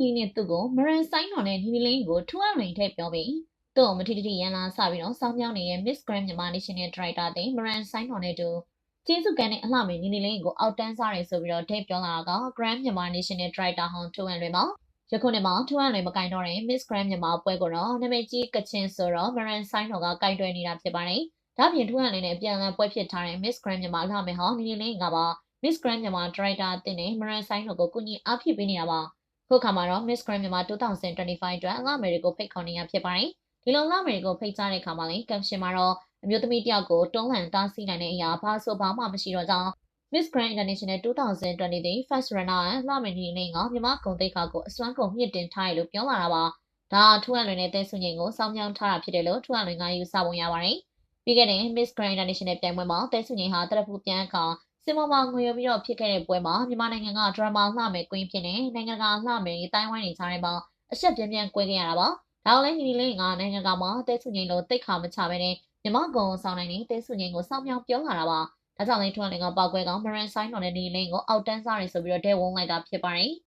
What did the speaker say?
ညီနဲ့သူ့ကိုမရန်ဆိုင်တော်နဲ့နီနီလင်းကိုထူအောင်လိန်ထည့်ပြောပြီးသူ့ကိုမထီတတိရန်လာစပြီးတော့စောင်းမြောင်းနေတဲ့ Miss Grand မြန်မာ National Director တဲ့မရန်ဆိုင်တော်နဲ့တူကျေးဇူးကန်တဲ့အလှမေနီနီလင်းကိုအောက်တန်းစားတယ်ဆိုပြီးတော့ထည့်ပြောလာတာက Grand မြန်မာ National Director ဟောင်းထူအောင်လိန်ပါယခုနှစ်မှာထူအောင်လိန်မကင်တော့တဲ့ Miss Grand မြန်မာပွဲကိုတော့နာမည်ကြီးကချင်ဆိုတော့မရန်ဆိုင်တော်ကကင်တွယ်နေတာဖြစ်ပါတယ်ဒါပြင်ထူအောင်လိန်နဲ့ပြန်လည်ပွဲဖြစ်ထားတဲ့ Miss Grand မြန်မာလှမေဟောင်းနီနီလင်းကပါ Miss Grand မြန်မာ Director အသင်းနဲ့မရန်ဆိုင်တော်ကိုကူညီအားဖြည့်ပေးနေတာပါ ခုခါမှာတော့ Miss Grand မြန်မာ2025အတွက်အငမယ်တွေကိုဖိတ်ခေါ်နေရဖြစ်ပါတယ်ဒီလိုငမယ်တွေကိုဖိတ်ကြားတဲ့အခါမှာလည်းကမ်ရှင်မှာတော့အမျိုးသမီးတယောက်ကိုတွန်းလှန်တားဆီးနိုင်တဲ့အရာဘာဆိုဘာမှမရှိတော့ကြောင်း Miss Grand International 2020တဲ့ First Runner လှမယ်နေနေကမြန်မာကုန်သိက္ခာကိုအစွမ်းကုန်မြင့်တင်ထားရလို့ပြောလာတာပါဒါထူအန်လွင်နဲ့တဲဆုငိန်ကိုစောင်းမြောင်းထားတာဖြစ်တယ်လို့ထူအန်လွင်ကယူဆပုံရပါတယ်ပြီးခဲ့တဲ့ Miss Grand International ပြိုင်ပွဲမှာတဲဆုငိန်ဟာတရဖူပြန်အခါ စင်မောမှာငွေရပြီးတော့ဖြစ်ခဲ့တဲ့ပွဲမှာမြန်မာနိုင်ငံကဒရမာလှမယ်ကွင်းဖြစ်နေနိုင်ငံကလှမယ်တိုင်းဝိုင်းနေချတဲ့ပေါ့အဆက်ပြင်းပြင်းကွဲခဲ့ရတာပါဒါအောင်လဲညီလေးကနိုင်ငံကမှာတဲဆုငိန်လိုတိတ်ခါမချပဲနဲ့မြန်မာကုံဆောင်နိုင်နေတဲဆုငိန်ကိုစောင်းမြောင်းပြောလာတာပါဒါကြောင့်လဲထွန်းလင်ကပောက်ကွဲကောင်မရန်ဆိုင်တော်နဲ့ညီလေးကိုအောက်တန်းစားရဆိုပြီးတော့ဒဲဝုန်းလိုက်တာဖြစ်ပါတယ်